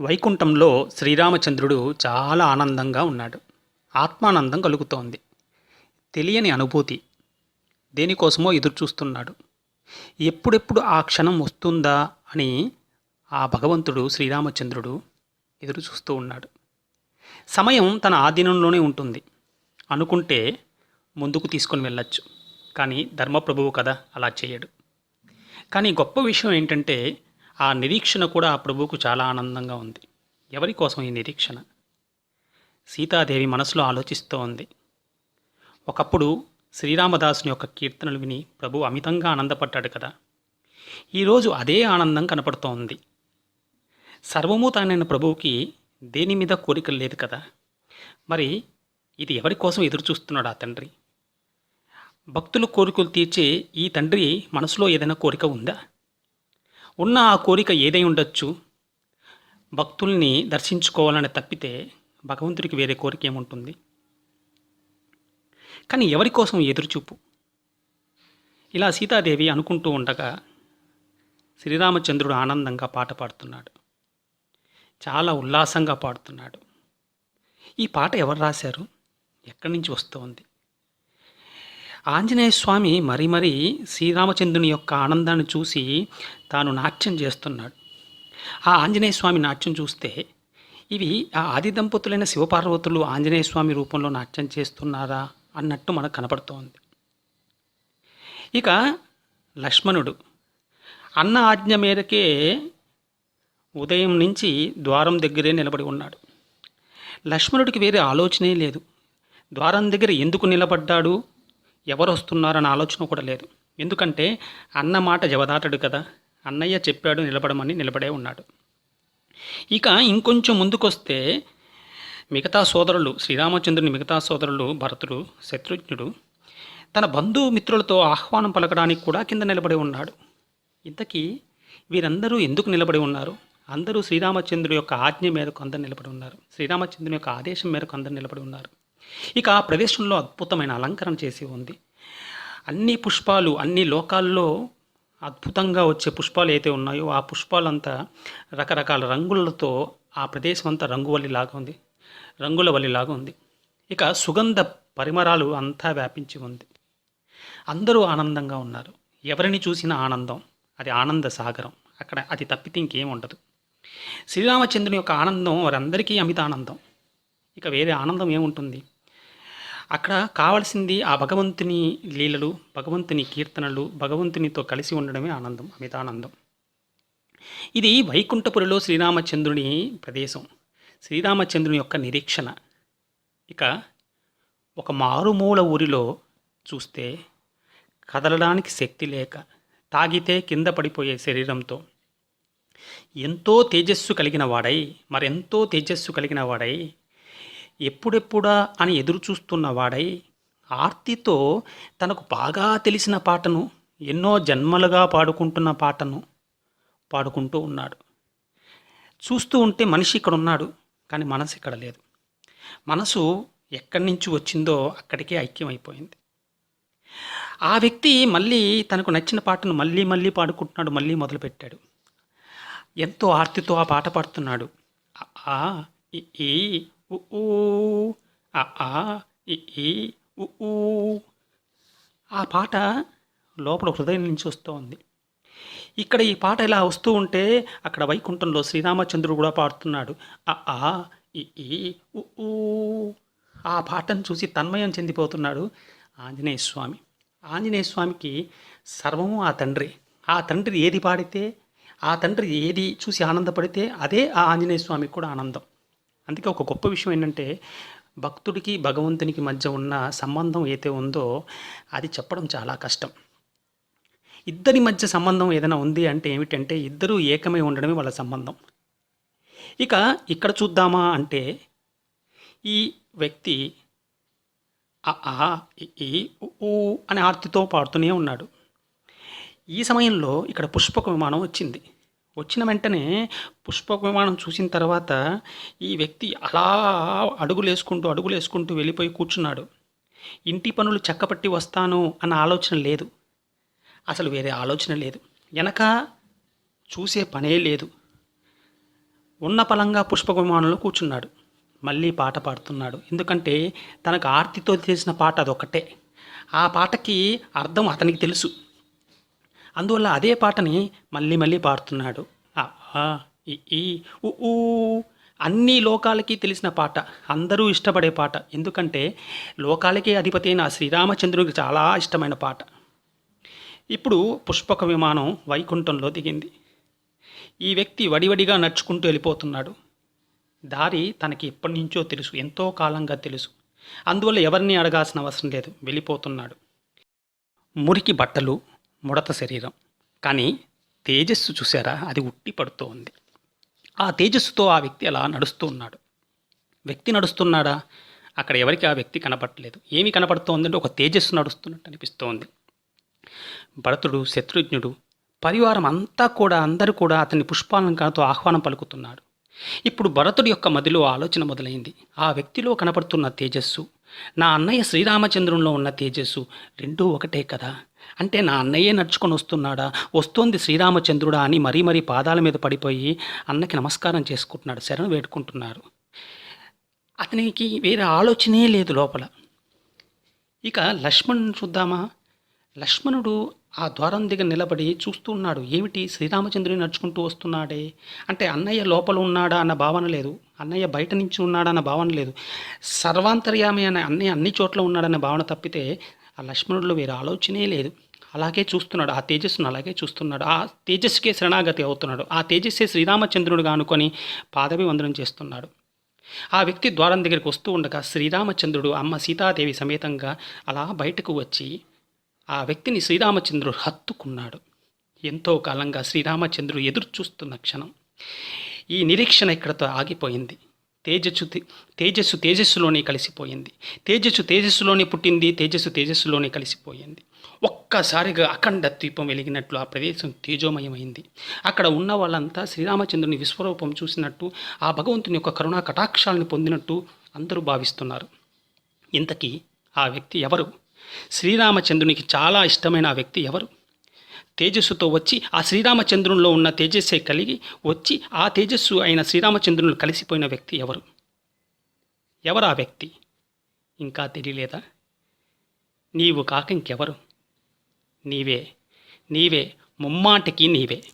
వైకుంఠంలో శ్రీరామచంద్రుడు చాలా ఆనందంగా ఉన్నాడు. ఆత్మానందం కలుగుతోంది. తెలియని అనుభూతి దేనికోసమో ఎదురుచూస్తున్నాడు. ఎప్పుడెప్పుడు ఆ క్షణం వస్తుందా అని ఆ భగవంతుడు శ్రీరామచంద్రుడు ఎదురుచూస్తూ ఉన్నాడు. సమయం తన ఆధీనంలోనే ఉంటుంది. అనుకుంటే ముందుకు తీసుకొని వెళ్ళచ్చు. కానీ ధర్మప్రభువు కదా అలా చేయడు. కానీ గొప్ప విషయం ఏంటంటే ఆ నిరీక్షణ కూడా ఆ ప్రభువుకు చాలా ఆనందంగా ఉంది. ఎవరి కోసం ఈ నిరీక్షణ? సీతాదేవి మనసులో ఆలోచిస్తూ ఉంది. ఒకప్పుడు శ్రీరామదాసుని యొక్క కీర్తనలు విని ప్రభు అమితంగా ఆనందపడ్డాడు కదా. ఈరోజు అదే ఆనందం కనపడుతోంది సర్వము తానైన ప్రభువుకి దేని మీద కోరిక లేదు కదా. మరి ఇది ఎవరి కోసం ఎదురు చూస్తున్నాడు ఆ తండ్రి? భక్తుల కోరికలు తీర్చే ఈ తండ్రి మనసులో ఏదైనా కోరిక ఉందా? ఉన్న ఆ కోరిక ఏదై ఉండొచ్చు? భక్తుల్ని దర్శించుకోవాలని తప్పితే భగవంతుడికి వేరే కోరిక ఏముంటుంది? కానీ ఎవరి కోసం ఎదురుచూపు? ఇలా సీతాదేవి అనుకుంటూ ఉండగా శ్రీరామచంద్రుడు ఆనందంగా పాట పాడుతున్నాడు. చాలా ఉల్లాసంగా పాడుతున్నాడు. ఈ పాట ఎవరు రాశారు? ఎక్కడి నుంచి వస్తోంది? ఆంజనేయ స్వామి మరీ మరీ శ్రీరామచంద్రుని యొక్క ఆనందాన్ని చూసి తాను నాట్యం చేస్తున్నాడు. ఆ ఆంజనేయ స్వామి నాట్యం చూస్తే ఇవి ఆ ఆది దంపతులైన శివపార్వతులు ఆంజనేయ స్వామి రూపంలో నాట్యం చేస్తున్నారా అన్నట్టు మనకు కనపడుతోంది. ఇక లక్ష్మణుడు అన్న ఆజ్ఞ మేరకే ఉదయం నుంచి ద్వారం దగ్గరే నిలబడి ఉన్నాడు. లక్ష్మణుడికి వేరే ఆలోచనే లేదు. ద్వారం దగ్గర ఎందుకు నిలబడ్డాడు? ఎవరు వస్తున్నారన్న ఆలోచన కూడా లేదు. ఎందుకంటే అన్న మాట జవదాటడు కదా. అన్నయ్య చెప్పాడు నిలబడమని నిలబడే ఉన్నాడు. ఇక ఇంకొంచెం ముందుకొస్తే మిగతా సోదరులు శ్రీరామచంద్రుని మిగతా సోదరులు భరతుడు శత్రుఘ్నుడు తన బంధుమిత్రులతో ఆహ్వానం పలకడానికి కూడా కింద నిలబడి ఉన్నాడు. ఇంతకీ వీరందరూ ఎందుకు నిలబడి ఉన్నారు? అందరూ శ్రీరామచంద్రుడి యొక్క ఆజ్ఞ మేరకు అందరు నిలబడి ఉన్నారు. శ్రీరామచంద్రుని యొక్క ఆదేశం మేరకు అందరు నిలబడి ఉన్నారు. ఇక ఆ ప్రదేశంలో అద్భుతమైన అలంకరణ చేసి ఉంది. అన్ని పుష్పాలు అన్ని లోకాల్లో అద్భుతంగా వచ్చే పుష్పాలు అయితే ఉన్నాయో ఆ పుష్పాలంతా రకరకాల రంగులతో ఆ ప్రదేశం అంతా రంగువల్లిలాగా ఉంది. రంగుల వల్లిలాగా ఉంది. ఇక సుగంధ పరిమరాలు అంతా వ్యాపించి ఉంది. అందరూ ఆనందంగా ఉన్నారు. ఎవరిని చూసినా ఆనందం. అది ఆనంద సాగరం. అక్కడ అది తప్పితే ఇంకేం ఉండదు. శ్రీరామచంద్రుని యొక్క ఆనందం వారందరికీ అమిత ఆనందం ఇక వేరే ఆనందం ఏముంటుంది? అక్కడ కావలసింది ఆ భగవంతుని లీలలు భగవంతుని కీర్తనలు భగవంతునితో కలిసి ఉండడమే ఆనందం అమితానందం. ఇది వైకుంఠపురిలో శ్రీరామచంద్రుని ప్రదేశం. శ్రీరామచంద్రుని యొక్క నిరీక్షణ. ఇక ఒక మారుమూల ఊరిలో చూస్తే కదలడానికి శక్తి లేక తాగితే కింద పడిపోయే శరీరంతో ఎంతో తేజస్సు కలిగిన వాడై మరెంతో తేజస్సు కలిగిన వాడై ఎప్పుడెప్పుడా అని ఎదురుచూస్తున్న వాడై ఆర్తితో తనకు బాగా తెలిసిన పాటను ఎన్నో జన్మలుగా పాడుకుంటున్న పాటను పాడుకుంటూ ఉన్నాడు. చూస్తూ ఉంటే మనిషి ఇక్కడ ఉన్నాడు కానీ మనసు ఇక్కడ లేదు. మనసు ఎక్కడి నుంచి వచ్చిందో అక్కడికే ఐక్యమైపోయింది. ఆ వ్యక్తి మళ్ళీ తనకు నచ్చిన పాటను మళ్ళీ మళ్ళీ పాడుకుంటున్నాడు మళ్ళీ మొదలుపెట్టాడు. ఎంతో ఆర్తితో ఆ పాట పాడుతున్నాడు. ఆ ఈ ఉ, ఊ ఆ ఆ ఈ ఉ, ఊ ఆ పాట లోపల హృదయం నుంచి వస్తోంది. ఉంది ఇక్కడ ఈ పాట ఇలా వస్తూ ఉంటే అక్కడ వైకుంఠంలో శ్రీరామచంద్రుడు కూడా పాడుతున్నాడు. ఆ ఆ ఈ ఉ, ఊ. ఆ పాటను చూసి తన్మయం చెందిపోతున్నాడు ఆంజనేయ స్వామి. ఆంజనేయ స్వామికి సర్వము ఆ తండ్రి. ఆ తండ్రి ఏది పాడితే ఆ తండ్రి ఏది చూసి ఆనందపడితే అదే ఆ ఆంజనేయ స్వామికి కూడా ఆనందం. అందుకే ఒక గొప్ప విషయం ఏంటంటే భక్తుడికి భగవంతునికి మధ్య ఉన్న సంబంధం అయితే ఉందో అది చెప్పడం చాలా కష్టం. ఇద్దరి మధ్య సంబంధం ఏదైనా ఉంది అంటే ఏమిటంటే ఇద్దరూ ఏకమై ఉండడమే వాళ్ళ సంబంధం. ఇక ఇక్కడ చూద్దామా అంటే ఈ వ్యక్తి ఆ ఈ ఊ అనే ఆర్తితో పాడుతూనే ఉన్నాడు. ఈ సమయంలో ఇక్కడ పుష్పక విమానం వచ్చింది. వచ్చిన వెంటనే పుష్ప విమానం చూసిన తర్వాత ఈ వ్యక్తి అలా అడుగులు వేసుకుంటూ అడుగులు వేసుకుంటూ వెళ్ళిపోయి కూర్చున్నాడు. ఇంటి పనులు చక్కపట్టి వస్తాను అన్న ఆలోచన లేదు. అసలు వేరే ఆలోచన లేదు. వెనక చూసే పనే లేదు. ఉన్న పలంగా పుష్ప విమానంలో కూర్చున్నాడు. మళ్ళీ పాట పాడుతున్నాడు. ఎందుకంటే తనకు ఆర్తితో చేసిన పాట అదొకటే ఆ పాటకి అర్థం అతనికి తెలుసు. అందువల్ల అదే పాటని మళ్ళీ మళ్ళీ పాడుతున్నాడు. ఈ, ఉ, ఊ అన్ని లోకాలకి తెలిసిన పాట అందరూ ఇష్టపడే పాట. ఎందుకంటే లోకాలకే అధిపతి అయిన శ్రీరామచంద్రుడికి శ్రీరామచంద్రునికి చాలా ఇష్టమైన పాట. ఇప్పుడు పుష్పక విమానం వైకుంఠంలో దిగింది. ఈ వ్యక్తి వడివడిగా నడుచుకుంటూ వెళ్ళిపోతున్నాడు. దారి తనకి ఎప్పటి నుంచో తెలుసు ఎంతో కాలంగా తెలుసు. అందువల్ల ఎవరిని అడగాల్సిన అవసరం లేదు వెళ్ళిపోతున్నాడు. మురికి బట్టలు ముడత శరీరం. కానీ తేజస్సు చూసారా అది ఉట్టి పడుతూ ఉంది ఆ తేజస్సుతో ఆ వ్యక్తి అలా నడుస్తూ ఉన్నాడు. వ్యక్తి నడుస్తున్నాడా? అక్కడ ఎవరికి ఆ వ్యక్తి కనపడలేదు. ఏమి కనపడుతోందంటే ఒక తేజస్సు నడుస్తున్నట్టు అనిపిస్తోంది. భరతుడు శత్రుఘ్నుడు పరివారం అంతా కూడా అందరూ కూడా అతని పుష్పాలంకరణతో ఆహ్వానం పలుకుతున్నాడు ఇప్పుడు భరతుడి యొక్క మదిలో ఆలోచన మొదలైంది. ఆ వ్యక్తిలో కనపడుతున్న తేజస్సు నా అన్నయ్య శ్రీరామచంద్రంలో ఉన్న తేజస్సు రెండూ ఒకటే కదా? అంటే నా అన్నయ్యే నడుచుకొని వస్తున్నాడా? వస్తోంది శ్రీరామచంద్రుడా అని మరీ మరీ పాదాల మీద పడిపోయి అన్నకి నమస్కారం చేసుకుంటున్నాడు శరణు వేడుకుంటున్నారు. అతనికి వేరే ఆలోచనే లేదు లోపల. ఇక లక్ష్మణుని చూద్దామా? లక్ష్మణుడు ఆ ద్వారం దగ్గర నిలబడి చూస్తూ ఉన్నాడు. ఏమిటి? శ్రీరామచంద్రుని నడుచుకుంటూ వస్తున్నాడే? అంటే అన్నయ్య లోపల ఉన్నాడా అన్న భావన లేదు. అన్నయ్య బయట నుంచి ఉన్నాడా అన్న భావన లేదు. సర్వాంతర్యామి అనే అన్నయ్య అన్ని చోట్ల ఉన్నాడన్న భావన తప్పితే ఆ లక్ష్మణుడిలో వేరే ఆలోచనే లేదు. అలాగే చూస్తున్నాడు ఆ తేజస్సును అలాగే చూస్తున్నాడు. ఆ తేజస్సుకే శరణాగతి అవుతున్నాడు. ఆ తేజస్సే శ్రీరామచంద్రుడుగా అనుకొని పాదవి వందనం చేస్తున్నాడు. ఆ వ్యక్తి ద్వారం దగ్గరికి వస్తూ ఉండగా శ్రీరామచంద్రుడు అమ్మ సీతాదేవి సమేతంగా అలా బయటకు వచ్చి ఆ వ్యక్తిని శ్రీరామచంద్రుడు హత్తుకున్నాడు. ఎంతో కాలంగా శ్రీరామచంద్రుడు ఎదురు చూస్తున్న క్షణం ఈ నిరీక్షణ ఇక్కడతో ఆగిపోయింది. తేజస్సు తేజస్సు తేజస్సులోనే కలిసిపోయింది. తేజస్సు తేజస్సులోనే పుట్టింది తేజస్సు తేజస్సులోనే కలిసిపోయింది. ఒక్కసారిగా అఖండ ద్వీపం వెలిగినట్లు ఆ ప్రదేశం తేజోమయమైంది. అక్కడ ఉన్న వాళ్ళంతా శ్రీరామచంద్రుని విశ్వరూపం చూసినట్టు ఆ భగవంతుని యొక్క కరుణా కటాక్షాలను పొందినట్టు అందరూ భావిస్తున్నారు. ఇంతకీ ఆ వ్యక్తి ఎవరు? శ్రీరామచంద్రునికి చాలా ఇష్టమైన ఆ వ్యక్తి ఎవరు? తేజస్సుతో వచ్చి ఆ శ్రీరామచంద్రునిలో ఉన్న తేజస్సే కలిగి వచ్చి ఆ తేజస్సు అయిన శ్రీరామచంద్రుని కలిసిపోయిన వ్యక్తి ఎవరు? ఎవరు ఆ వ్యక్తి? ఇంకా తెలియలేదా? నీవు కాక ఇంకెవరు? నీవే నీవే ముమ్మాటికి నీవే.